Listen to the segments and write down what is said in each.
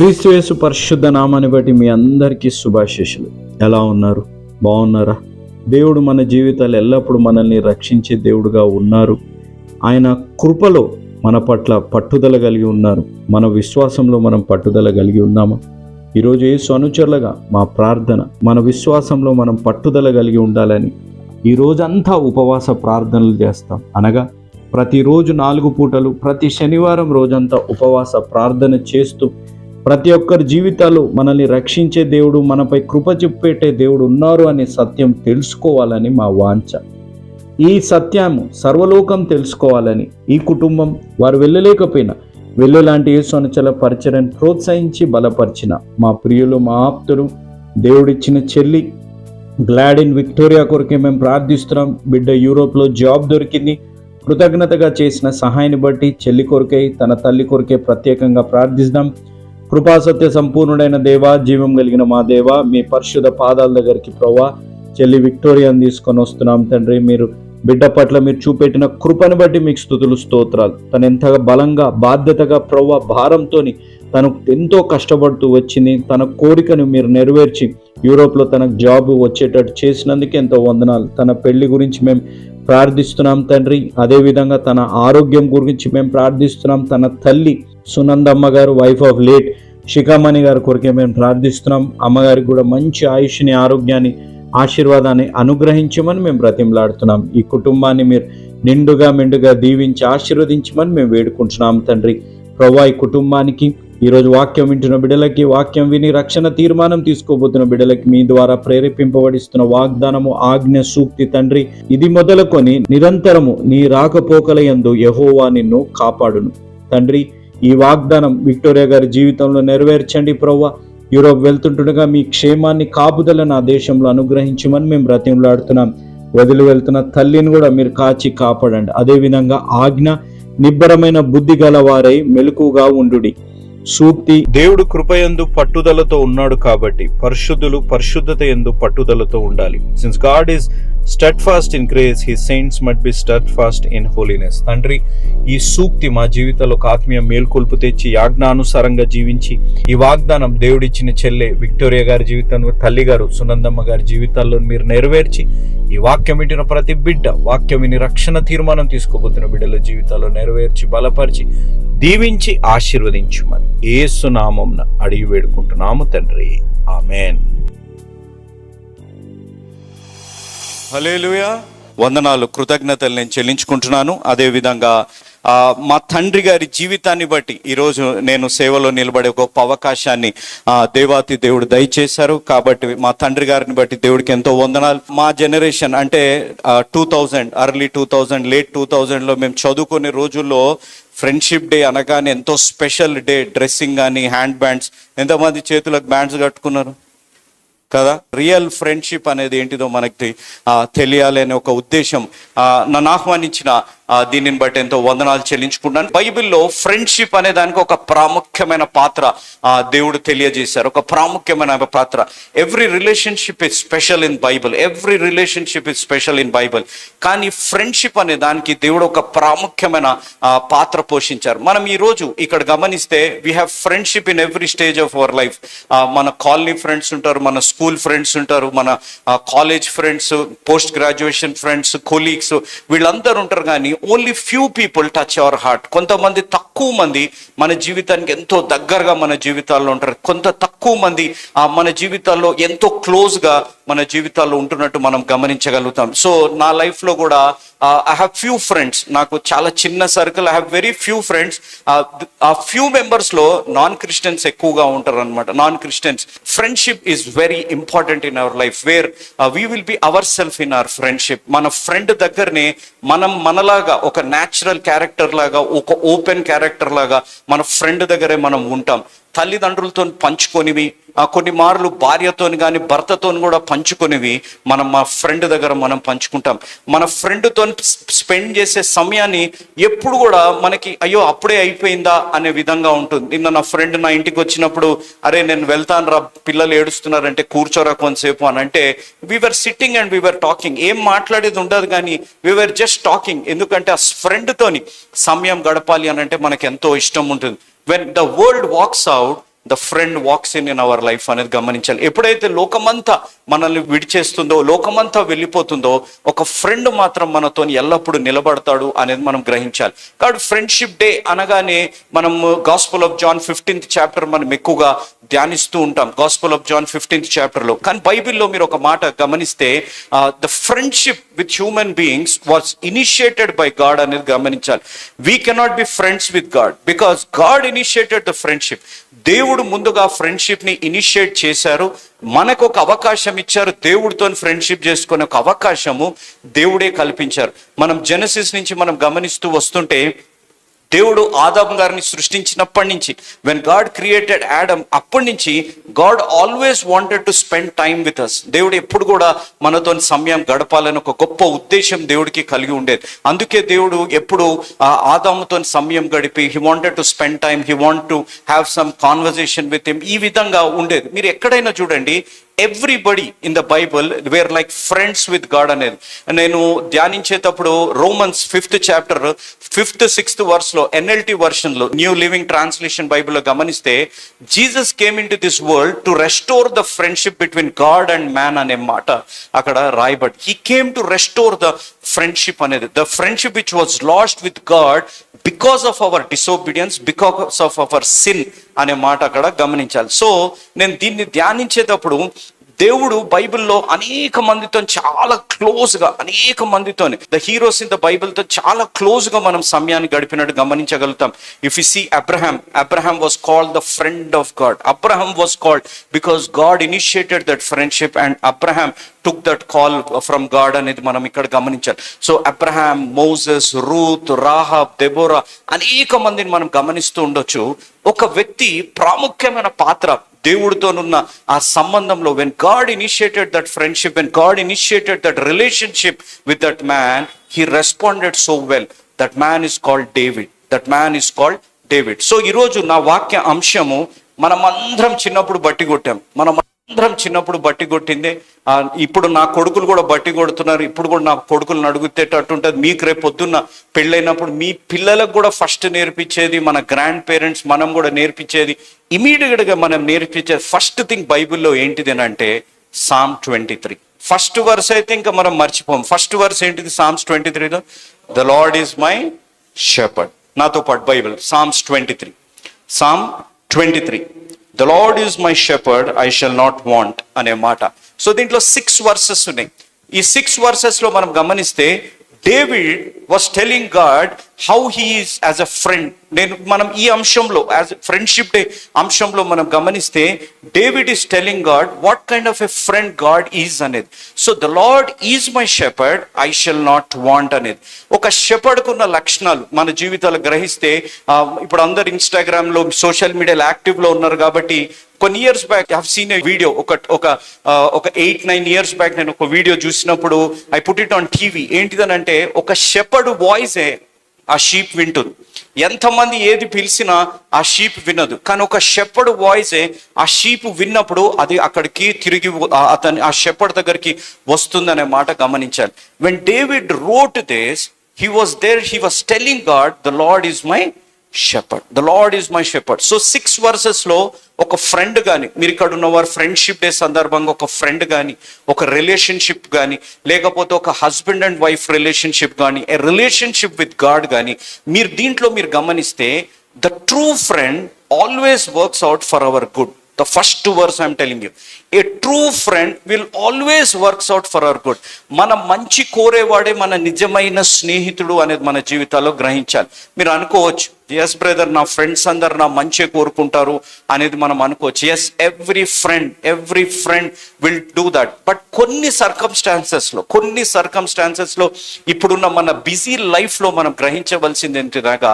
క్రీస్తుయేసు పరిశుద్ధ నామాన్ని బట్టి మీ అందరికీ శుభాశీషులు ఎలా ఉన్నారు? బాగున్నారా? దేవుడు మన జీవితాలు ఎల్లప్పుడూ మనల్ని రక్షించే దేవుడుగా ఉన్నారు. ఆయన కృపలో మన పట్ల పట్టుదల కలిగి ఉన్నారు. మన విశ్వాసంలో మనం పట్టుదల కలిగి ఉన్నామా? ఈరోజు యేసు అనుచరులుగా మా ప్రార్థన మన విశ్వాసంలో మనం పట్టుదల కలిగి ఉండాలని ఈ రోజంతా ఉపవాస ప్రార్థనలు చేస్తాం. అనగా ప్రతిరోజు నాలుగు పూటలు ప్రతి శనివారం రోజంతా ఉపవాస ప్రార్థన చేస్తూ ప్రతి ఒక్కరి జీవితాలు మనల్ని రక్షించే దేవుడు మనపై కృప చూపెట్టే దేవుడు ఉన్నారు అనే సత్యం తెలుసుకోవాలని మా వాంఛ. ఈ సత్యము సర్వలోకం తెలుసుకోవాలని ఈ కుటుంబం వారు వెళ్ళలేకపోయినా వెళ్ళేలాంటి యేసు అనుచల పరిచయని ప్రోత్సహించి బలపరిచిన మా ప్రియులు మా ఆప్తులు దేవుడిచ్చిన చెల్లి గ్లాడ్ ఇన్ విక్టోరియా కొరకే మేము ప్రార్థిస్తున్నాం. బిడ్డ యూరోప్లో జాబ్ దొరికింది. కృతజ్ఞతగా చేసిన సహాయాన్ని బట్టి చెల్లి కొరకై తన తల్లి కొరకే ప్రత్యేకంగా ప్రార్థిస్తాం కృపాసత్య సంపూర్ణుడైన దేవా జీవం కలిగిన మా దేవా మీ పరిశుద్ధ పాదాల దగ్గరికి ప్రవ్వా. చెల్లి విక్టోరియాని తీసుకొని వస్తున్నాం తండ్రి. మీరు బిడ్డ పట్ల మీరు చూపెట్టిన కృపను బట్టి మీకు స్థుతులు స్తోత్రాలు. తను ఎంతగా బలంగా బాధ్యతగా ప్రవ్వ భారంతో తను ఎంతో కష్టపడుతూ వచ్చింది. తన కోరికను మీరు నెరవేర్చి యూరోప్లో తనకు జాబ్ వచ్చేటట్టు చేసినందుకు ఎంతో వందనాలు. తన పెళ్ళి గురించి మేము ప్రార్థిస్తున్నాం తండ్రి. అదేవిధంగా తన ఆరోగ్యం గురించి మేము ప్రార్థిస్తున్నాం. తన తల్లి సునందమ్మ గారు వైఫ్ ఆఫ్ లేట్ శిఖామణి గారి కొరకే మేము ప్రార్థిస్తున్నాం. అమ్మగారికి కూడా మంచి ఆయుష్ని ఆరోగ్యాన్ని ఆశీర్వాదాన్ని అనుగ్రహించమని మేము బ్రతిమలాడుతున్నాం. ఈ కుటుంబాన్ని మీరు నిండుగా మెండుగా దీవించి ఆశీర్వదించమని మేము వేడుకుంటున్నాం తండ్రి. ప్రభా ఈ కుటుంబానికి ఈరోజు వాక్యం వింటున్న బిడ్డలకి వాక్యం విని రక్షణ తీర్మానం తీసుకోబోతున్న బిడ్డలకి మీ ద్వారా ప్రేరేపింపబడిస్తున్న వాగ్దానము ఆజ్ఞ సూక్తి తండ్రి. ఇది మొదలుకొని నిరంతరము నీ రాకపోకల యందు యహోవా నిన్ను కాపాడును. తండ్రి ఈ వాగ్దానం విక్టోరియా గారి జీవితంలో నెరవేర్చండి ప్రవ్వ. యూరోప్ వెళ్తుంటుండగా మీ క్షేమాన్ని కాపుదల నా దేశంలో అనుగ్రహించమని మేము బ్రతిమలాడుతున్నాం. వదిలి వెళ్తున్న తల్లిని కూడా మీరు కాచి కాపాడండి. అదేవిధంగా ఆజ్ఞ నిబ్బరమైన బుద్ధి గలవారై మెలకుగా ఉండుడి. సూక్తి. దేవుడు కృపయందు పట్టుదలతో ఉన్నాడు కాబట్టి పరిశుద్ధులు పరిశుద్ధత ఎందు పట్టుదలతో ఉండాలి. Since God is steadfast in grace he saints must be steadfast in holiness తండ్రి ఈ సూక్తి మా జీవితంలో ఆత్మీయ మేల్కొల్పు తెచ్చి యాజ్ఞానుసారంగా జీవించి ఈ వాగ్దానం దేవుడిచ్చిన చెల్లె విక్టోరియా గారి జీవితంలో తల్లి గారు సునందమ్మ గారి జీవితాల్లో మీరు నెరవేర్చి ఈ వాక్యం వింటున్న ప్రతి బిడ్డ వాక్యం విని రక్షణ తీర్మానం తీసుకోబోతున్న బిడ్డల జీవితాల్లో నెరవేర్చి బలపరిచి దీవించి ఆశీర్వదించుమని. ఏసునామంన అడిగి వేడుకుంటున్నాము తండ్రి. ఆమెన్. హలేలుయా వందనాలు. కృతజ్ఞతలు నేను చెల్లించుకుంటున్నాను. అదేవిధంగా మా తండ్రి గారి జీవితాన్ని బట్టి ఈరోజు నేను సేవలో నిలబడే గొప్ప అవకాశాన్ని దేవాతి దేవుడు దయచేశారు. కాబట్టి మా తండ్రి గారిని బట్టి దేవుడికి ఎంతో వందనాలు. మా జనరేషన్ అంటే two thousand early two thousand late two థౌజండ్లో మేము చదువుకునే రోజుల్లో ఫ్రెండ్షిప్ డే అనగానే ఎంతో స్పెషల్ డే డ్రెస్సింగ్ కానీ హ్యాండ్ బ్యాండ్స్. ఎంతమంది చేతులకు బ్యాండ్స్ కట్టుకున్నారు? కదా? రియల్ ఫ్రెండ్షిప్ అనేది ఏంటిదో మనకి తెలియాలనే తెలియాలి అనే ఒక ఉద్దేశం. నన్ను ఆహ్వానించిన దీనిని బట్టి ఎంతో వందనాలు చెల్లించుకుంటాను బైబిల్లో ఫ్రెండ్షిప్ అనే దానికి ఒక ప్రాముఖ్యమైన పాత్ర దేవుడు తెలియజేశారు. ఒక ప్రాముఖ్యమైన పాత్ర. Every relationship is special in Bible. Every relationship is special in Bible. కానీ ఫ్రెండ్షిప్ అనే దానికి దేవుడు ఒక ప్రాముఖ్యమైన పాత్ర పోషించారు. మనం ఈ రోజు ఇక్కడ గమనిస్తే we have friendship in every stage of our life మన కాలనీ ఫ్రెండ్స్ ఉంటారు మన స్కూల్ ఫ్రెండ్స్ ఉంటారు మన college friends post graduation friends colleagues వీళ్ళందరూ ఉంటారు. కానీ only few people touch our heart కొంతమంది తక్కువ తక్కువ మంది మన జీవితానికి ఎంతో దగ్గరగా మన జీవితాల్లో ఉంటారు. కొంత తక్కువ మంది ఆ, మన జీవితాల్లో ఎంతో క్లోజ్గా మన జీవితాల్లో ఉంటున్నట్టు మనం గమనించగలుగుతాం. సో నా లైఫ్లో కూడా ఐ హ్యావ్ ఫ్యూ ఫ్రెండ్స్ నాకు చాలా చిన్న circle. I have very few friends ఆ ఫ్యూ మెంబర్స్లో నాన్ క్రిస్టియన్స్ ఎక్కువగా ఉంటారు అనమాట non Christians friendship is very important in our life where we will be our self in our friendship మన friend దగ్గరనే మనం మనలాగా ఒక న్యాచురల్ క్యారెక్టర్ లాగా ఒక ఓపెన్ క్యారెక్టర్ లాగా మన ఫ్రెండ్ దగ్గరే మనం ఉంటాం. తల్లిదండ్రులతో పంచుకొనివి ఆ కొన్ని మార్లు భార్యతోని కానీ భర్తతో కూడా పంచుకొనివి మనం మా ఫ్రెండ్ దగ్గర మనం పంచుకుంటాం. మన ఫ్రెండ్తో స్పెండ్ చేసే సమయాన్ని ఎప్పుడు కూడా మనకి అయ్యో అప్పుడే అయిపోయిందా అనే విధంగా ఉంటుంది. నిన్న నా ఫ్రెండ్ నా ఇంటికి వచ్చినప్పుడు అరే నేను వెళ్తాను రా పిల్లలు ఏడుస్తున్నారంటే కూర్చోరా కొంతసేపు అని అంటే we're sitting and we're talking ఏం మాట్లాడేది ఉండదు కానీ వీఆర్ జస్ట్ టాకింగ్ ఎందుకంటే ఆ ఫ్రెండ్ తోని సమయం గడపాలి అని అంటే మనకి ఎంతో ఇష్టం ఉంటుంది. When the world walks out the friend walks in in our life అనేది గమనించాలి. ఎప్పుడైతే లోకమంతా మనల్ని విడిచేస్తుందో లోకమంతా వెళ్ళిపోతుందో ఒక ఫ్రెండ్ మాత్రం మనతో ఎల్లప్పుడూ నిలబడతాడు అనేది మనం గ్రహించాలి. కాబట్టి ఫ్రెండ్షిప్ డే అనగానే మనం gospel of John fifteenth chapter మనం ఎక్కువగా ధ్యానిస్తూ ఉంటాం. గాస్పుల్ ఆఫ్ జాన్ ఫిఫ్టీన్త్ చాప్టర్లో కానీ బైబిల్లో మీరు ఒక మాట గమనిస్తే the friendship with human beings was initiated by God అనేది గమనించాలి. We cannot be friends with God because God initiated the friendship దేవుడు ముందుగా ఫ్రెండ్షిప్ని ఇనిషియేట్ చేశారు. మనకు ఒక అవకాశం ఇచ్చారు. దేవుడితో ఫ్రెండ్షిప్ చేసుకునే ఒక అవకాశము దేవుడే కల్పించారు. మనం జెనసిస్ నుంచి మనం గమనిస్తూ వస్తుంటే దేవుడు ఆదాం గారిని సృష్టించినప్పటి నుంచి వెన్ గాడ్ క్రియేటెడ్ యాడమ్ అప్పటి నుంచి God always wanted to spend time with us దేవుడు ఎప్పుడు కూడా మనతో సమయం గడపాలని ఒక గొప్ప ఉద్దేశం దేవుడికి కలిగి ఉండేది. అందుకే దేవుడు ఎప్పుడు ఆదాముతో సమయం గడిపి he wanted to spend time he want to have some conversation with him ఈ విధంగా ఉండేది. మీరు ఎక్కడైనా చూడండి everybody in the Bible were like friends with God అనేది. నేను ధ్యానించేటప్పుడు Romans fifth chapter fifth sixth వర్స్లో NLT వర్షన్లో న్యూ లివింగ్ ట్రాన్స్లేషన్ బైబిల్లో గమనిస్తే Jesus came into this world to restore the friendship between God and man అనే మాట అక్కడ రాయబడి he came to restore the friendship అనేది. The friendship which was lost with God because of our disobedience because of our sin అనే మాట అక్కడ గమనించాలి. So నేను దీన్ని ధ్యానించేటప్పుడు దేవుడు బైబిల్లో అనేక మందితో చాలా క్లోజ్గా అనేక మందితో ద హీరోస్ ఇన్ ద బైబిల్తో చాలా క్లోజ్గా మనం సమయాన్ని గడిపినట్టు గమనించగలుగుతాం. If you see Abraham Abraham was called the friend of God Abraham was called because God initiated that friendship and Abraham took that call from God అనేది మనం ఇక్కడ గమనించాలి. So Abraham Moses Ruth Rahab Deborah అనేక మందిని మనం గమనిస్తూ ఉండొచ్చు. ఒక వ్యక్తి ప్రాముఖ్యమైన పాత్ర దేవుడితోనున్న ఆ సంబంధంలో when God initiated that friendship when God initiated that relationship with that man he responded so well that man is called David that man is called David so ఈరోజు నా వాక్య అంశము మనమందరం చిన్నప్పుడు బట్టి కొట్టాం. మనం అందరం చిన్నప్పుడు బట్టి కొట్టిందే. ఇప్పుడు నా కొడుకులు కూడా బట్టి కొడుతున్నారు. ఇప్పుడు కూడా నా కొడుకులను అడుగుతేటట్టు ఉంటుంది మీకు రేపు పొద్దున్న పెళ్ళైనప్పుడు మీ పిల్లలకు కూడా ఫస్ట్ నేర్పించేది మన గ్రాండ్ పేరెంట్స్ మనం కూడా నేర్పించేది ఇమీడియట్గా మనం నేర్పించేది ఫస్ట్ థింగ్ బైబిల్లో ఏంటిది అని అంటే Psalm twenty three. First verse అయితే ఇంకా మనం మర్చిపోం. ఫస్ట్ వర్స్ ఏంటిది? సామ్స్ ట్వంటీ త్రీలో the Lord is my shepherd. నాతో పాటు Bible. Psalms twenty three. Psalm twenty three. The Lord is my shepherd I shall not want అనే మాట. సో దీంట్లో సిక్స్ వర్సెస్ ఉన్నాయి. ఈ సిక్స్ వర్సెస్లో మనం గమనిస్తే David was telling God how he is as a friend నేను మనం ఈ అంశంలో యాజ్ ఫ్రెండ్షిప్ డే అంశంలో మనం గమనిస్తే David is telling God what kind of a friend God is అనేది. So the Lord is my shepherd I shall not want అనేది. ఒక షెపర్డ్కున్న లక్షణాలు మన జీవితాలు గ్రహిస్తే ఇప్పుడు అందరు ఇన్స్టాగ్రామ్లో సోషల్ మీడియాలో యాక్టివ్లో ఉన్నారు కాబట్టి కొన్ని years back have seen a video ఒక ఒక ఒక ఎయిట్ నైన్ ఇయర్స్ బ్యాక్ నేను ఒక వీడియో చూసినప్పుడు I put it on TV ఏంటిదనంటే ఒక షెపర్డ్ వాయిసే ఆ షీప్ వింటుంది. ఎంతమంది ఏది పిలిచినా ఆ షీప్ వినదు. కానీ ఒక షెపర్డ్ వాయిసే ఆ షీప్ విన్నప్పుడు అది అక్కడికి తిరిగి అతని ఆ షెప్పడ్ దగ్గరికి వస్తుందనే మాట గమనించాలి. When David wrote this he was there he was telling God the Lord is my shepherd the Lord is my shepherd so six వర్సెస్లో ఒక ఫ్రెండ్ కానీ మీరు ఇక్కడ ఉన్నవారు ఫ్రెండ్షిప్ డే సందర్భంగా ఒక ఫ్రెండ్ కానీ ఒక రిలేషన్షిప్ కానీ లేకపోతే ఒక హస్బెండ్ అండ్ వైఫ్ రిలేషన్షిప్ కానీ ఏ రిలేషన్షిప్ విత్ గాడ్ కానీ మీరు దీంట్లో మీరు గమనిస్తే the true friend always works out for our good the first verse I'm telling you a true friend will always works out for our good మన మంచి కోరేవాడే మన నిజమైన స్నేహితుడు అనేది మన జీవితాల్లో గ్రహించాలి. మీరు అనుకోవచ్చు ఎస్ బ్రదర్ నా ఫ్రెండ్స్ అందరు నా మంచి కోరుకుంటారు అనేది మనం అనుకోవచ్చు. Yes every friend every friend will do that but కొన్ని సర్కమ్స్టాన్సెస్లో కొన్ని సర్కమ్స్టాన్సెస్లో ఇప్పుడున్న మన బిజీ లైఫ్లో మనం గ్రహించవలసింది ఏంటిదాకా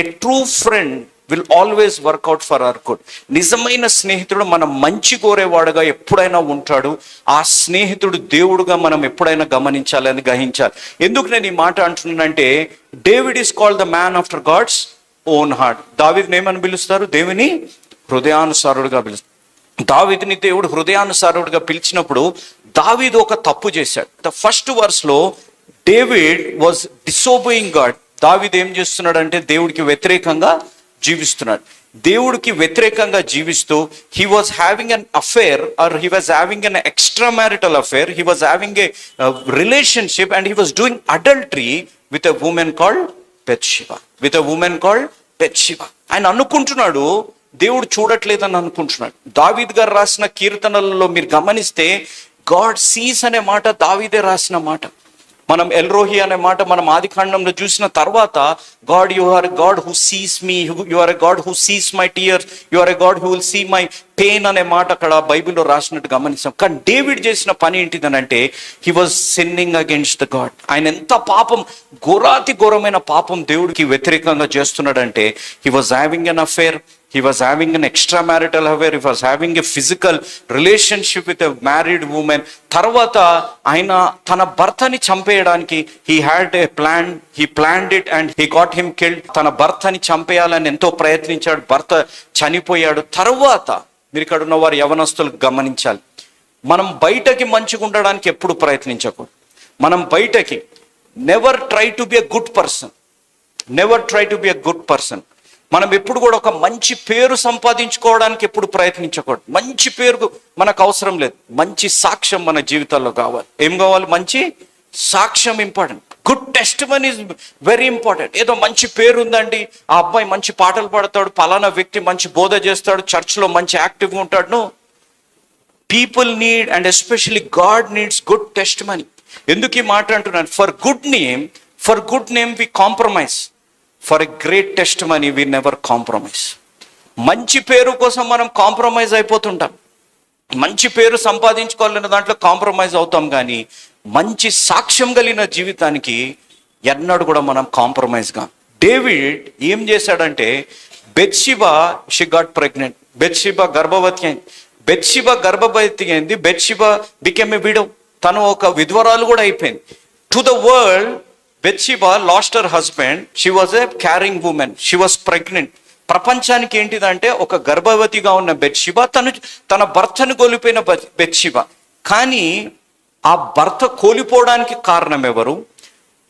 a true friend will always work out for our good నిజమైన స్నేహితుడు మనం మంచి కోరేవాడుగా ఎప్పుడైనా ఉంటాడు. ఆ స్నేహితుడు దేవుడుగా మనం ఎప్పుడైనా గమనించాలి అని గ్రహించాలి. ఎందుకు నేను ఈ మాట అంటున్నానంటే David is called the man after God's own heart దావిద్ని ఏమని పిలుస్తారు? దేవుని హృదయానుసారుడుగా పిలుస్తారు. దావిదిని దేవుడు హృదయానుసారుడుగా పిలిచినప్పుడు దావీదు ఒక తప్పు చేశాడు. ద ఫస్ట్ వర్స్లో డేవిడ్ వాజ్ డిసోబోయింగ్ గాడ్ దావిద్ ఏం చేస్తున్నాడంటే దేవుడికి వ్యతిరేకంగా జీవిస్తున్నాడు. దేవుడికి వ్యతిరేకంగా జీవిస్తూ he was having an affair or he was having an extra marital affair he was having a relationship and he was doing adultery with a woman called Bathsheba with a woman called Sheba ఆయన అనుకుంటున్నాడు దేవుడు చూడట్లేదని అనుకుంటున్నాడు. దావీద్ గారు రాసిన కీర్తనలలో మీరు గమనిస్తే God sees అనే మాట దావీదే రాసిన మాట. మనం ఎల్రోహి అనే మాట మనం ఆది కాండంలో చూసిన తర్వాత God you are God who sees me you are a God who sees my tears you are a God who will see my pain అనే మాట అక్కడ బైబిల్లో రాసినట్టు గమనిస్తాం కానీ డేవిడ్ చేసిన పని ఏంటిదనంటే he was sinning against the God ఆయన ఎంత పాపం ఘోరాతి ఘోరమైన పాపం దేవుడికి వ్యతిరేకంగా చేస్తున్నాడంటే he was having an affair he was having an extra marital affair. He was having a physical relationship with a married woman తర్వాత ఆయన తన భర్తని చంపేయడానికి he had a plan he planned it and he got him killed తన భర్తని చంపేయాలని ఎంతో ప్రయత్నించాడు. భర్త చనిపోయాడు. తర్వాత మీరు ఇక్కడ ఉన్న వారు యవనస్తులు గమనించాలి. మనం బయటకి మంచిగా ఉండడానికి ఎప్పుడు ప్రయత్నించకూడదు. మనం బయటకి never try to be a good person never try to be a good person మనం ఎప్పుడు కూడా ఒక మంచి పేరు సంపాదించుకోవడానికి ఎప్పుడు ప్రయత్నించకూడదు. మంచి పేరు మనకు అవసరం లేదు. మంచి సాక్ష్యం మన జీవితాల్లో కావాలి. ఏం కావాలి? మంచి సాక్ష్యం important. Good testimony is very important. ఏదో మంచి పేరు ఉందండి. ఆ అబ్బాయి మంచి పాటలు పాడతాడు. పలానా వ్యక్తి మంచి బోధ చేస్తాడు. చర్చ్లో మంచి యాక్టివ్గా ఉంటాడు. People need and especially God needs good testimony ఎందుకు ఈ మాట అంటున్నాను? For good name for good name we compromise. For a great testimony we never compromise మంచి పేరు కోసం మనం కాంప్రమైజ్ అయిపోతుంటాం. మంచి పేరు సంపాదించుకోవాలనే దాంట్లో కాంప్రమైజ్ అవుతాం కానీ మంచి సాక్ష్యం కలిగిన జీవితానికి ఎన్నడూ కూడా మనం కాంప్రమైజ్గా డేవిడ్ ఏం చేశాడంటే Bathsheba she got pregnant Bathsheba గర్భవతి అయింది. బెత్షిబా గర్భవతి అయింది. బెత్షిబా బికెమ్ ఏ విడో తను ఒక విధ్వరాలు కూడా అయిపోయింది. To the world Bathsheba lost her husband she was a carrying woman she was pregnant ప్రపంచానికి ఏంటిదంటే ఒక గర్భవతిగా ఉన్న బెత్షిబా తను తన భర్తను కోల్పోయిన బె- బెత్షిబా. కానీ ఆ భర్త కోల్పోవడానికి కారణం ఎవరు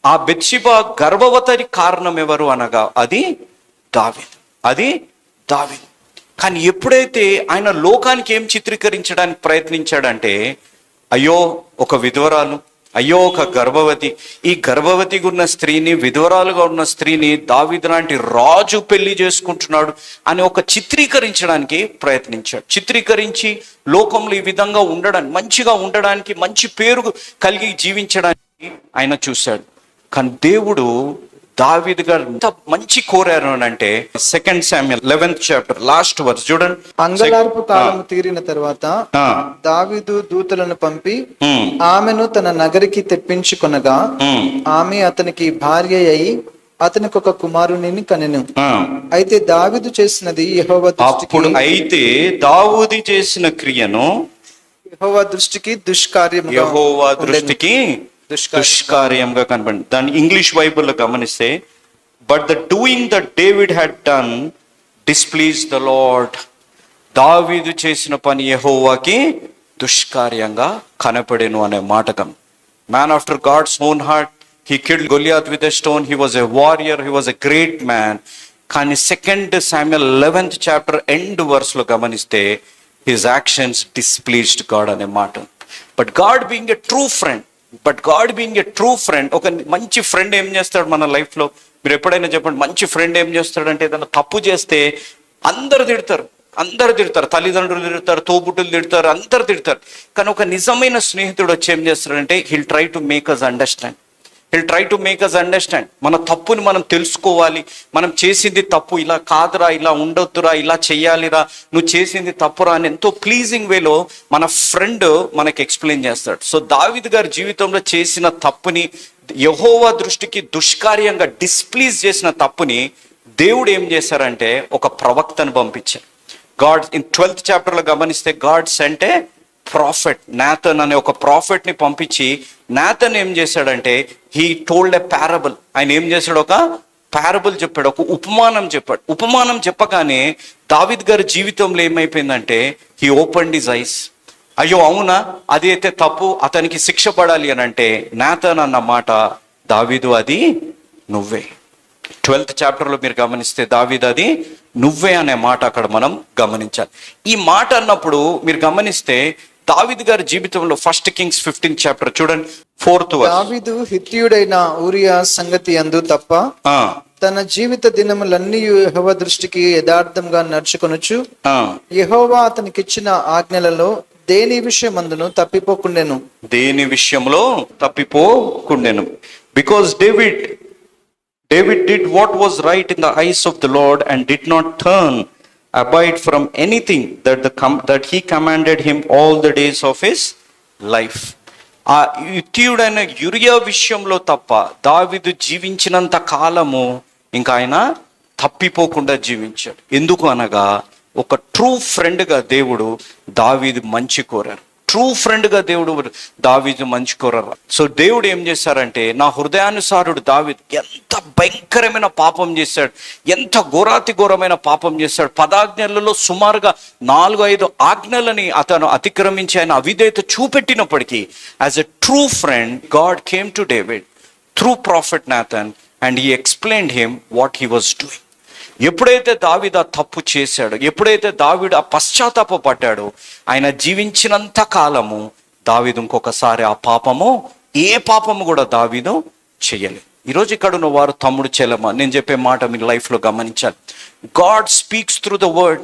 ఆ బెత్షిబా గర్భవతి కారణం ఎవరు అనగా అది దావిద్. అది దావిద్. కానీ ఎప్పుడైతే ఆయన లోకానికి ఏం చిత్రీకరించడానికి ప్రయత్నించాడంటే అయ్యో ఒక విధవరాలు అయ్యో ఒక గర్భవతి. ఈ గర్భవతిగా ఉన్న స్త్రీని విధవరాలుగా ఉన్న స్త్రీని దావీదు లాంటి రాజు పెళ్ళి చేసుకుంటున్నాడు అని ఒక చిత్రీకరించడానికి ప్రయత్నించాడు. చిత్రీకరించి లోకంలో ఈ విధంగా ఉండడానికి మంచిగా ఉండడానికి మంచి పేరు కలిగి జీవించడానికి ఆయన చూశాడు. కానీ దేవుడు దావీదు గారు ఎంత మంచి కోరారు అని అంటే second Samuel eleventh chapter last verse చూడండి అంగలార్పు కాలము తీరిన తర్వాత. దావీదు దూతలను పంపి ఉమ్, ఆమెను తన నగరికి తెప్పించుకొనగా ఉమ్, ఆమె అతనికి భార్య అయి అతనికి ఒక కుమారునిని కనెను. అయితే దావీదు చేసినది అప్పుడు అయితే దావూది చేసిన క్రియను యెహోవా దృష్టికి దుష్కార్యం యహోవా దృష్టికి. దుష్కార్యంగా కనబడింది దాన్ని ఇంగ్లీష్ బైబుల్లో గమనిస్తే but the doing the David had done displease the Lord దావీదు చేసిన పని యహోవాకి దుష్కార్యంగా కనపడేను అనే మాటకం man after God's own heart he killed Goliath with a stone he was a warrior he was a great man కానీ second Samuel eleventh chapter end వర్స్లో గమనిస్తే his actions displeased God అనే మాట. But God being a true friend but God being a true friend ఒక మంచి friend ఏం చేస్తాడు మన లైఫ్లో? మీరు ఎప్పుడైనా చెప్పండి మంచి ఫ్రెండ్ ఏం చేస్తాడంటే ఏదైనా తప్పు చేస్తే అందరు తిడతారు. అందరు తిడతారు. తల్లిదండ్రులు తిడతారు తోబుట్టులు తిడతారు అందరు తిడతారు. కానీ ఒక నిజమైన స్నేహితుడు వచ్చి ఏం చేస్తాడంటే he'll try to make us understand will try to make us understand మన తప్పుని మనం తెలుసుకోవాలి. మనం చేసింది తప్పు ఇలా కాదురా ఇలా ఉండొద్దురా ఇలా చెయ్యాలిరా. నువ్వు చేసింది తప్పురా అని ఎంతో ప్లీజింగ్ వేలో మన ఫ్రెండ్ మనకి ఎక్స్ప్లెయిన్ చేస్తాడు. సో దావిద్ గారి జీవితంలో చేసిన తప్పుని యహోవా దృష్టికి దుష్కార్యంగా డిస్ప్లీజ్ చేసిన తప్పుని దేవుడు ఏం చేశారంటే ఒక ప్రవక్తను పంపించారు గాడ్ ఇన్ ట్వెల్త్ చాప్టర్లో గమనిస్తే గాడ్స్ అంటే ప్రాఫెట్ నాథన్ అనే ఒక ప్రాఫెట్ని పంపించి నాథన్ ఏం చేశాడంటే హీ టోల్డ్ ఎ పారబుల్ ఆయన ఏం చేశాడు? ఒక పారబుల్ చెప్పాడు ఒక ఉపమానం చెప్పాడు. ఉపమానం చెప్పగానే దావిద్ గారి జీవితంలో ఏమైపోయిందంటే హీ ఓపెన్ డిజ్ ఐస్ అయ్యో అవునా? అది అయితే తప్పు అతనికి శిక్ష పడాలి అని అంటే నాథన్ అన్న మాట దావీదు అది నువ్వే. ట్వెల్త్ చాప్టర్లో మీరు గమనిస్తే దావీదు అది నువ్వే అనే మాట అక్కడ మనం గమనించాలి. ఈ మాట అన్నప్పుడు మీరు గమనిస్తే దావీద్ గారి జీవితంలో ఫస్ట్ కింగ్స్ ఫిఫ్టీన్ చాప్టర్ చూడండి ఫోర్త్ దావీదు హిత్యుడైన ఊరియా సంగతి అందు తప్ప తన జీవిత దినములన్నీ యెహోవా దృష్టికి యథార్థంగా నడుచుకొనుచు యెహోవా అతనికిచ్చిన ఆజ్ఞలలో దేని విషయమందును తప్పిపోకుండెను. దేని విషయంలో తప్పిపోకుండెను. Because David David did what was right in the eyes of the Lord and did not turn aside from anything that the come that he commanded him all the days of his life ఆ యుత్యుడైన Uriah విషయంలో తప్ప దావిదు జీవించినంత కాలము ఇంకా ఆయన తప్పిపోకుండా జీవించాడు. ఎందుకు అనగా ఒక ట్రూ ఫ్రెండ్గా దేవుడు దావీది మంచి కోరారు. ట్రూ ఫ్రెండ్గా దేవుడు దావీదు మంచి కోరారు సో దేవుడు ఏం చేశారంటే నా హృదయానుసారుడు దావీదు ఎంత భయంకరమైన పాపం చేశాడు. ఎంత ఘోరాతి ఘోరమైన పాపం చేశాడు. పదాజ్ఞలలో సుమారుగా నాలుగు ఐదు ఆజ్ఞలని అతను అతిక్రమించి ఆయన అవిధేయత చూపెట్టినప్పటికీ as a true friend God came to David through prophet Nathan and he explain him what he was doing ఎప్పుడైతే దావిద తప్పు చేశాడో ఎప్పుడైతే దావిడు ఆ పశ్చాత్తాప పడ్డాడో ఆయన జీవించినంత కాలము దావిదు ఇంకొకసారి ఆ పాపము ఏ పాపము కూడా దావిదు చేయలేదు. ఈరోజు ఇక్కడ ఉన్న వారు తమ్ముడు చెల్లమ్మ నేను చెప్పే మాట మీ లైఫ్లో గమనించాలి. God speaks through the word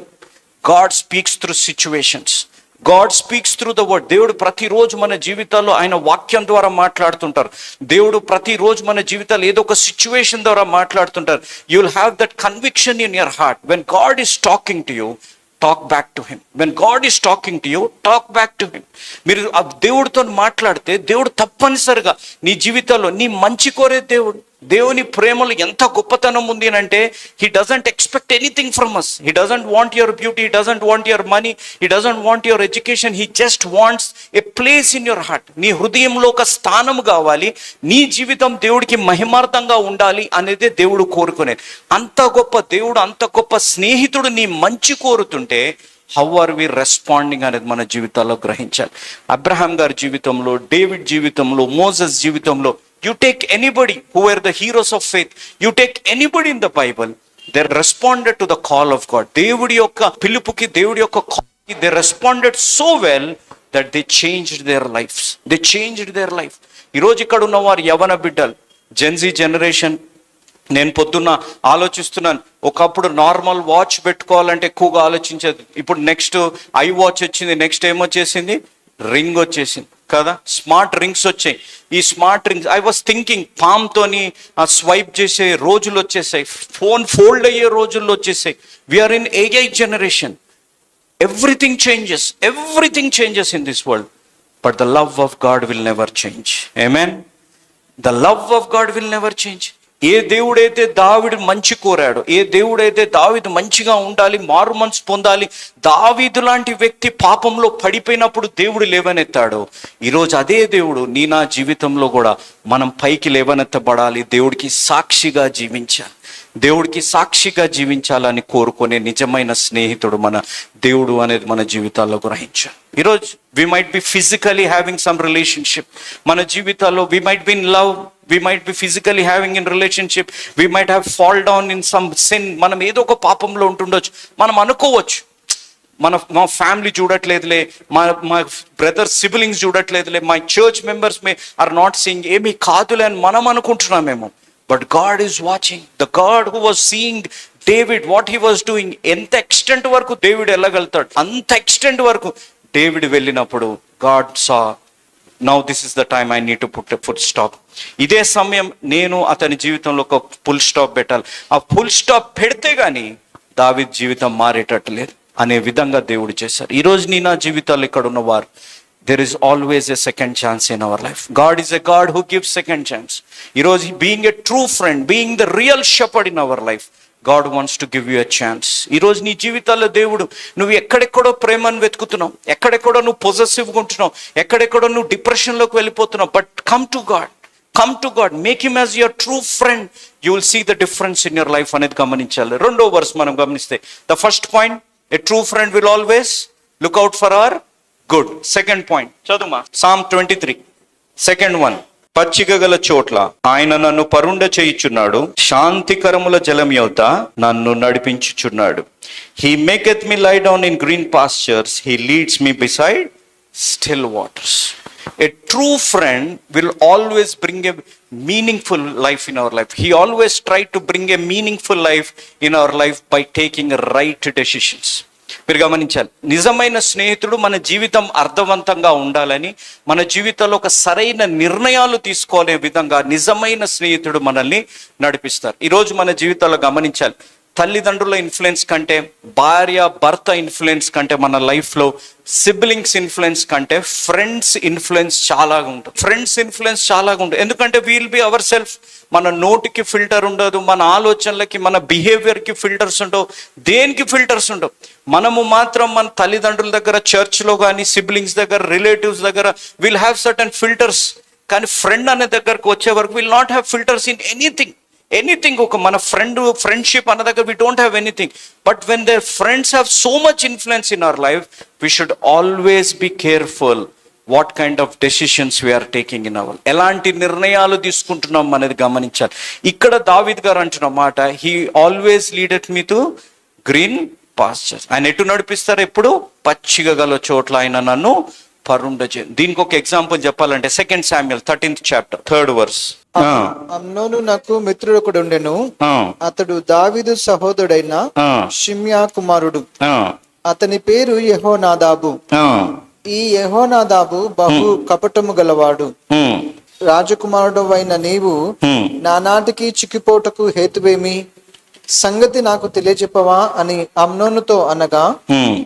God speaks through situations God speaks through the word దేవుడు ప్రతిరోజు మన జీవితాల్లో ఆయన వాక్యం ద్వారా మాట్లాడుతుంటారు. దేవుడు ప్రతిరోజు మన జీవితాలు ఏదో ఒక సిచ్యువేషన్ ద్వారా మాట్లాడుతుంటారు. You will have that conviction in your heart when God is talking to you talk back to him when God is talking to you talk back to him మీరు ఆ దేవుడితో మాట్లాడితే దేవుడు తప్పనిసరిగా నీ జీవితంలో నీ మంచి కోరే దేవుడు. దేవుని ప్రేమలో ఎంత గొప్పతనం ఉంది అంటే he doesn't expect anything from us he doesn't want your beauty he doesn't want your money he doesn't want your education he just wants a place in your heart నీ హృదయంలో ఒక స్థానం కావాలి నీ జీవితం దేవుడికి మహిమార్థంగా ఉండాలి అనేది దేవుడు కోరుకునేది. అంత గొప్ప దేవుడు అంత గొప్ప స్నేహితుడు నీ మంచి కోరుతుంటే హౌ ఆర్ వి రెస్పాండింగ్ అనేది మన జీవితాల్లో గ్రహించాలి. అబ్రహాం గారి జీవితంలో డేవిడ్ జీవితంలో మోసస్ జీవితంలో you take anybody who are the heroes of faith you take anybody in the Bible they responded to the call of God దేవుడి యొక్క పిలుపుకి దేవుడి యొక్క కాల్కి they responded so well that they changed their life they changed their life ఈరోజు ఇక్కడ ఉన్న వారు యవన బిడ్డలు జెన్జీ జనరేషన్ నేను పొద్దున్న ఆలోచిస్తున్నాను. ఒకప్పుడు నార్మల్ వాచ్ పెట్టుకోవాలంటే ఎక్కువగా ఆలోచించేది. ఇప్పుడు నెక్స్ట్ ఐ వాచ్ వచ్చింది నెక్స్ట్ ఏమొచ్చేసింది? రింగ్ వచ్చేసింది. కదా? స్మార్ట్ రింగ్స్ వచ్చాయి. ఈ smart rings I was thinking palm తోని స్వైప్ చేసే రోజులు వచ్చేసాయి. ఫోన్ ఫోల్డ్ అయ్యే రోజుల్లో వచ్చేసాయి. We're in AI generation everything changes everything changes in this world but the love of God will never change amen the love of God will never change ఏ దేవుడైతే దావిడు మంచి కోరాడు ఏ దేవుడైతే దావిదు మంచిగా ఉండాలి మారు మనసు పొందాలి దావిదు లాంటి వ్యక్తి పాపంలో పడిపోయినప్పుడు దేవుడు లేవనెత్తాడు. ఈరోజు అదే దేవుడు నీ నా జీవితంలో కూడా మనం పైకి లేవనెత్తబడాలి దేవుడికి సాక్షిగా జీవించాలి. దేవుడికి సాక్షిగా జీవించాలని కోరుకునే నిజమైన స్నేహితుడు మన దేవుడు అనేది మన జీవితాల్లో గ్రహించాలి ఈరోజు we might be physically having some relationship మన జీవితాల్లో we might be in love we might be physically having in relationship we might have fall down in some sin మనం ఏదో ఒక పాపంలో ఉంటుండొచ్చు. మనం అనుకోవచ్చు. మన మా ఫ్యామిలీ చూడట్లేదులే మా మా brother siblings చూడట్లేదులే my church members may are not seeing ఏమీ కాదులే అని మనం అనుకుంటున్నామేమో. But God is watching the God who was seeing David what he was doing ఎంత ఎక్స్టెంట్ వరకు డేవిడ్ వెళ్ళగలుగుతాడు? అంత ఎక్స్టెంట్ వరకు డేవిడ్ వెళ్ళినప్పుడు God saw now this is the time I need to put full stop ఇదే సమయం నేను అతని జీవితంలో ఒక ఫుల్ స్టాప్ పెట్టాలి. ఆ ఫుల్ స్టాప్ పెడితే కానీ దావిద్ జీవితం మారేటట్టు లేదు అనే విధంగా దేవుడు చేశారు ఈ రోజు నీ నా జీవితాలు ఇక్కడ ఉన్నవారు there is always a second chance in our life God is a God who gives second chance ఈరోజు being a true friend being the real shepherd in our life God wants to give you a chance ఈరోజు నీ జీవితాల్లో దేవుడు నువ్వు ఎక్కడెక్కడో ప్రేమను వెతుకుతున్నావు ఎక్కడెక్కడో నువ్వు పొజెసివ్గా ఉంటున్నావు ఎక్కడెక్కడో నువ్వు డిప్రెషన్లోకి వెళ్ళిపోతున్నావు but come to God come to God make him as your true friend you will see the difference in your life అనేది గమనించాలి. రెండో వర్స్ మనం గమనిస్తే the first point a true friend will always look out for our good second point చదువుమా? Psalm twenty three second one పచ్చిక గల చోట్ల ఆయన నన్ను పరుండ చేయుచున్నాడు. శాంతికరముల జలం యువత నన్ను నడిపించుచున్నాడు. He maketh me lie down in green pastures he leads me beside still waters a true friend will always bring a meaningful life in our life he always try to bring a meaningful life in our life by taking right decisions మీరు గమనించాలి. నిజమైన స్నేహితుడు మన జీవితం అర్థవంతంగా ఉండాలని మన జీవితంలో ఒక సరైన నిర్ణయాలు తీసుకోలే విధంగా నిజమైన స్నేహితుడు మనల్ని నడిపిస్తారు. ఈరోజు మన జీవితంలో గమనించాలి. తల్లిదండ్రుల ఇన్ఫ్లుయెన్స్ కంటే భార్య భర్త ఇన్ఫ్లుయెన్స్ కంటే మన లైఫ్లో సిబ్లింగ్స్ ఇన్ఫ్లుయెన్స్ కంటే ఫ్రెండ్స్ ఇన్ఫ్లుయెన్స్ చాలా ఉంటుంది. ఫ్రెండ్స్ ఇన్ఫ్లుయెన్స్ చాలా ఉంటుంది. ఎందుకంటే వీల్ బి అవర్ సెల్ఫ్ మన నోటికి ఫిల్టర్ ఉండదు మన ఆలోచనలకి మన బిహేవియర్కి ఫిల్టర్స్ ఉండవు దేనికి ఫిల్టర్స్ ఉండవు. మనము మాత్రం మన తల్లిదండ్రుల దగ్గర చర్చ్లో కానీ సిబ్లింగ్స్ దగ్గర రిలేటివ్స్ దగ్గర విల్ హ్యావ్ సర్టన్ ఫిల్టర్స్ కానీ ఫ్రెండ్ అనే దగ్గరకు వచ్చే వరకు will not have filters in anything anything ఒక మన ఫ్రెండ్ ఫ్రెండ్షిప్ అన్న దగ్గర we don't have anything but when their friends have so much influence in our life we should always be careful what kind of decisions we are taking in our ఎలాంటి నిర్ణయాలు తీసుకుంటున్నాం అనేది గమనించాలి ఇక్కడ దావిద్ గారు అంటున్న మాట he always leaded me to green pastures ఆయన ఎటు నడిపిస్తారు ఎప్పుడు పచ్చిగా గల చోట్ల ఆయన నన్ను పరుండ దీనికి ఒక ఎగ్జాంపుల్ చెప్పాలంటే second Samuel thirteenth chapter third verse అమ్నోను నాకు మిత్రుడు ఒకడు ఉండెను అతడు దావీదు సహోదరుడైన షిమ్యా కుమారుడు. అతని పేరు యెహోనాదాబు. ఈ యెహోనాదాబు బహు కపటము గలవాడు. రాజకుమారుడు అయిన నీవు నానాటికి చిక్కిపోటకు హేతువేమి? సంగతి నాకు తెలియజెప్పవా అని అమ్నోనుతో అనగా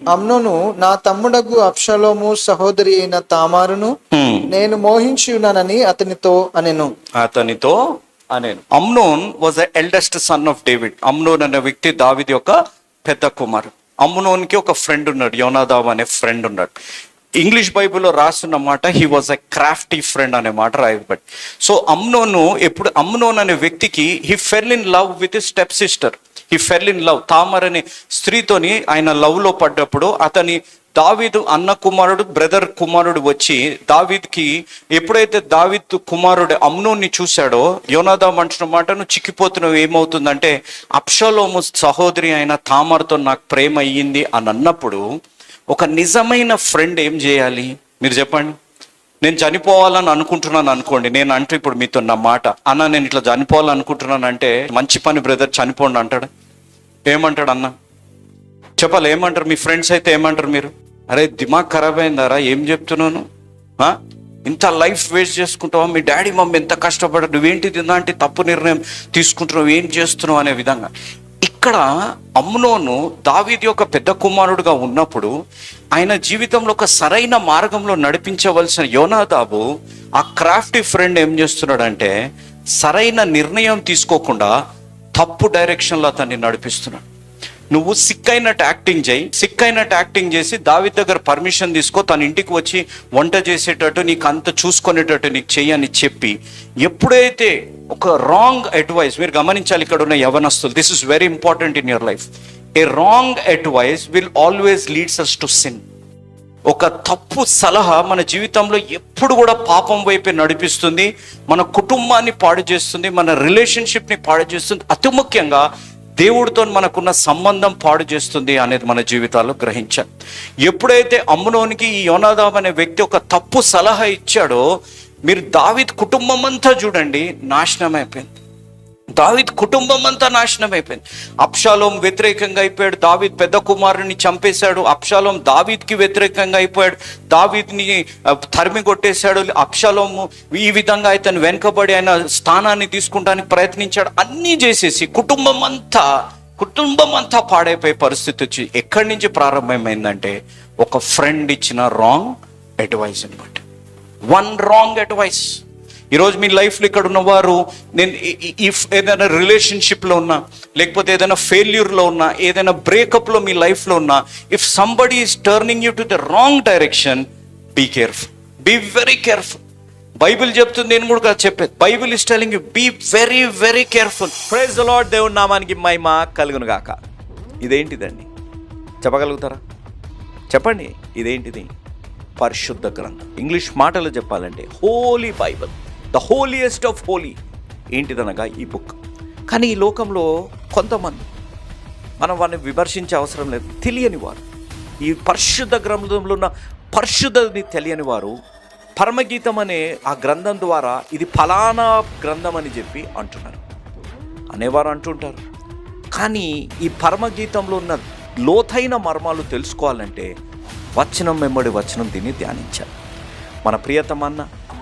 అమ్నోను నా తమ్ముడగు అప్షలోము సహోదరి అయిన తామారును నేను మోహించి ఉన్నానని అతనితో అనెను. అతనితో అనేను. Amnon was eldest son of David Amnon అనే వ్యక్తి దావిది యొక్క పెద్ద కుమారుడు. అమ్నోన్కి ఒక ఫ్రెండ్ ఉన్నాడు యోనాదాబ్ అనే ఫ్రెండ్ ఉన్నాడు. ఇంగ్లీష్ బైబిల్లో రాస్తున్న మాట he was a crafty friend అనే మాట రాయబడి. సో అమ్నోను ఎప్పుడు అమ్నోన్ అనే వ్యక్తికి he fell in love with step sister he fell in love Tamar అనే స్త్రీతోని ఆయన లవ్లో పడ్డప్పుడు అతని దావీదు అన్న కుమారుడు బ్రదర్ కుమారుడు వచ్చి దావీద్కి ఎప్పుడైతే దావీద్ కుమారుడు అమ్నోన్ని చూశాడో యోనాదాం అంటున్న మాట నువ్వు చిక్కిపోతున్నావు ఏమవుతుందంటే అప్షలోము సహోదరి అయిన తామర్తో నాకు ప్రేమ అయ్యింది అని అన్నప్పుడు ఒక నిజమైన ఫ్రెండ్ ఏం చేయాలి? మీరు చెప్పండి. నేను చనిపోవాలని అనుకుంటున్నాను అనుకోండి నేను అంటూ ఇప్పుడు మీతో నా మాట. అన్న నేను ఇట్లా చనిపోవాలని అనుకుంటున్నాను అంటే మంచి పని బ్రదర్ చనిపోండి అంటాడు. ఏమంటాడు అన్న? చెప్పాలి ఏమంటారు? మీ ఫ్రెండ్స్ అయితే ఏమంటారు మీరు? అరే దిమాగ్ ఖరాబ్ అయిందారా? ఏం చెప్తున్నాను? ఇంత లైఫ్ వేస్ట్ చేసుకుంటావా? మీ డాడీ మమ్మీ ఎంత కష్టపడ్డా నువ్వేంటి ఇలాంటి తప్పు నిర్ణయం తీసుకుంటున్నావు? ఏం చేస్తున్నావు? అనే విధంగా. ఇక్కడ అమ్నోను దావీది యొక్క పెద్ద కుమారుడుగా ఉన్నప్పుడు ఆయన జీవితంలో ఒక సరైన మార్గంలో నడిపించవలసిన యోనాదాబు ఆ క్రాఫ్టీ ఫ్రెండ్ ఏం చేస్తున్నాడంటే సరైన నిర్ణయం తీసుకోకుండా తప్పు డైరెక్షన్లో అతన్ని నడిపిస్తున్నాడు. నువ్వు సిక్ అయినట్టు యాక్టింగ్ చేయి. సిక్ అయినట్టు యాక్టింగ్ చేసి దావి దగ్గర పర్మిషన్ తీసుకో తన ఇంటికి వచ్చి వంట చేసేటట్టు నీకు అంత చూసుకునేటట్టు నీకు చెయ్యని చెప్పి. ఎప్పుడైతే ఒక రాంగ్ అడ్వైస్ మీరు గమనించాలి ఇక్కడ ఉన్న యవనస్తులు this is very important in your life a wrong advice will always leads us to sin ఒక తప్పు సలహా మన జీవితంలో ఎప్పుడు కూడా పాపం వైపే నడిపిస్తుంది మన కుటుంబాన్ని పాడు చేస్తుంది మన రిలేషన్షిప్ని పాడు చేస్తుంది. అతి ముఖ్యంగా దేవుడితో మనకున్న సంబంధం పాడు చేస్తుంది అనేది మన జీవితాల్లో గ్రహించాలి ఎప్పుడైతే అమ్మునోనికి ఈ యోనాదాం అనే వ్యక్తి ఒక తప్పు సలహా ఇచ్చాడో మీరు దావిద్ కుటుంబం అంతా చూడండి నాశనం అయిపోయింది దావిద్ కుటుంబం అంతా నాశనం అయిపోయింది. అప్షాలోం వ్యతిరేకంగా అయిపోయాడు. దావిద్ పెద్ద కుమారుని చంపేశాడు. అప్షాలోం దావీద్కి వ్యతిరేకంగా అయిపోయాడు. దావీద్ని తరిమి కొట్టేశాడు. అప్షాలోము ఈ విధంగా అతను వెనుకబడి ఆయన స్థానాన్ని తీసుకుంటానికి ప్రయత్నించాడు. అన్నీ చేసేసి కుటుంబం అంతా కుటుంబం అంతా పాడైపోయే పరిస్థితి వచ్చి ఎక్కడి నుంచి ప్రారంభమైందంటే ఒక ఫ్రెండ్ ఇచ్చిన రాంగ్ అడ్వైస్ అనమాట వన్ రాంగ్ అడ్వైస్ ఈరోజు మీ లైఫ్లో ఇక్కడ ఉన్నవారు నేను ఇఫ్ ఏదైనా రిలేషన్షిప్లో ఉన్నా లేకపోతే ఏదైనా ఫెయిల్యూర్లో ఉన్నా ఏదైనా బ్రేకప్లో మీ లైఫ్లో ఉన్నా if somebody is turning you to the wrong direction be careful be very careful Bible చెప్తుంది నేను కూడా చెప్పేది. Bible is telling you be very very careful praise Lord దేవుడి నామానికి మహిమ కలుగును గాక. ఇదేంటిదండి? చెప్పగలుగుతారా? చెప్పండి ఇదేంటిది? పరిశుద్ధ గ్రంథం. ఇంగ్లీష్ మాటలు చెప్పాలంటే Holy Bible the holiest of holy ఏంటిదనగా ఈ బుక్ కానీ ఈ లోకంలో కొంతమంది మనం వారిని విమర్శించే అవసరం లేదు. తెలియని వారు. ఈ పరిశుద్ధ గ్రంథంలో ఉన్న పరిశుద్ధని తెలియని వారు పరమగీతం అనే ఆ గ్రంథం ద్వారా ఇది ఫలానా గ్రంథం అని చెప్పి అంటున్నారు. అనేవారు అంటుంటారు కానీ ఈ పరమగీతంలో ఉన్న లోతైన మర్మాలు తెలుసుకోవాలంటే వచనం వెంబడి వచనం దీన్ని ధ్యానించాలి. మన ప్రియతమన్న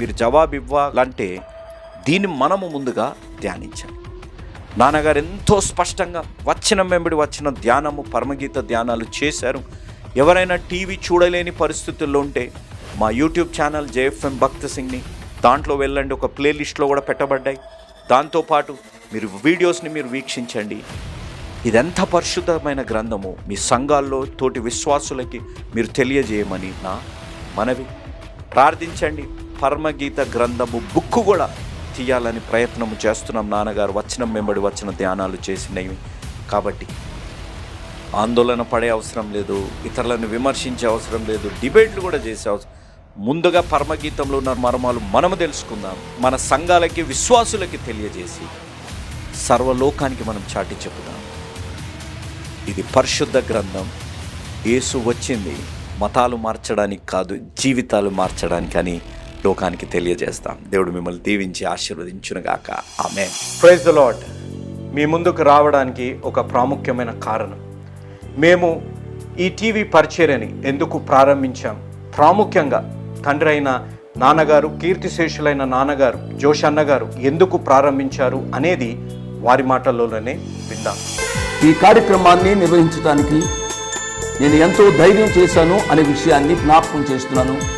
మీరు జవాబు ఇవ్వాలంటే దీన్ని మనము ముందుగా ధ్యానించాలి. నాన్నగారు ఎంతో స్పష్టంగా వచ్చిన వెంబడి వచ్చిన ధ్యానము పరమగీత ధ్యానాలు చేశారు. ఎవరైనా టీవీ చూడలేని పరిస్థితుల్లో ఉంటే మా యూట్యూబ్ ఛానల్ జేఎఫ్ఎం భక్త్ సింగ్ని దాంట్లో వెళ్ళండి ఒక ప్లేలిస్ట్లో కూడా పెట్టబడ్డాయి. దాంతోపాటు మీరు వీడియోస్ని మీరు వీక్షించండి. ఇదెంత పరిశుద్ధమైన గ్రంథము మీ సంఘాల్లో తోటి విశ్వాసులకి మీరు తెలియజేయమని నా మనవి. ప్రార్థించండి. పరమగీత గ్రంథము బుక్ కూడా తీయాలని ప్రయత్నం చేస్తున్నాం. నాన్నగారు వచనం వెంబడి వచ్చిన ధ్యానాలు చేసినవి. కాబట్టి ఆందోళన పడే అవసరం లేదు ఇతరులను విమర్శించే అవసరం లేదు డిబేట్లు కూడా చేసే అవసరం. ముందుగా పరమగీతంలో ఉన్న మర్మాలు మనము తెలుసుకుందాం. మన సంఘాలకి విశ్వాసులకి తెలియజేసి సర్వలోకానికి మనం చాటి చెప్పుదాం ఇది పరిశుద్ధ గ్రంథం. యేసు వచ్చింది. మతాలు మార్చడానికి కాదు జీవితాలు మార్చడానికి అని లోకానికి తెలియజేస్తాం. దేవుడు మిమ్మల్ని దీవించి ఆశీర్వదించునుగాక. ఆమె ప్రైజ్ ద లాడ్ మీ ముందుకు రావడానికి ఒక ప్రాముఖ్యమైన కారణం. మేము ఈ టీవీ పరిచర్యని ఎందుకు ప్రారంభించాం? ప్రాముఖ్యంగా తండ్రి అయిన నాన్నగారు కీర్తిశేషులైన నాన్నగారు జోష్ అన్నగారు ఎందుకు ప్రారంభించారు అనేది వారి మాటల్లోనే విందాం. ఈ కార్యక్రమాన్ని నిర్వహించడానికి నేను ఎంతో ధైర్యం చేశాను అనే విషయాన్ని జ్ఞాపకం చేస్తున్నాను.